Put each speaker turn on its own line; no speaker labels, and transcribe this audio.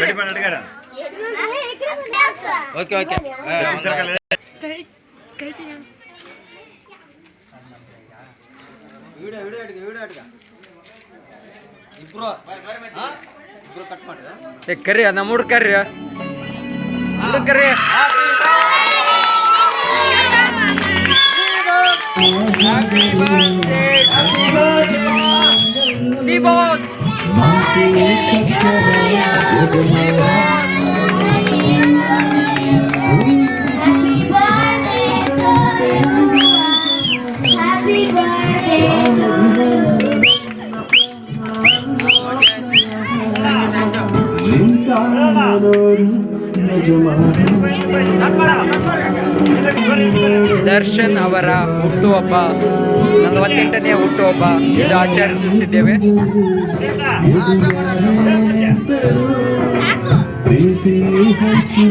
ಕಡಿಮೆ ಅಡಿಗಾರ
okay okay. Video video ಅಡ್ಗೆ ವಿಡಿಯೋ
ಏ ಕರಿ ನಮ್ಮ ಹುಡುಗ ಕರ್ರಿ. ಹುಡುಗ ಕರಿ D boss
Happy birthday. To
Darshan ಅವರ ಹುಟ್ಟುಹಬ್ಬ ನಲವತ್ತೆಂಟನೆಯ ಹುಟ್ಟುಹಬ್ಬ ಇದು ಆಚರಿಸುತ್ತಿದ್ದೇವೆ.
প্রীতি হচ্ছে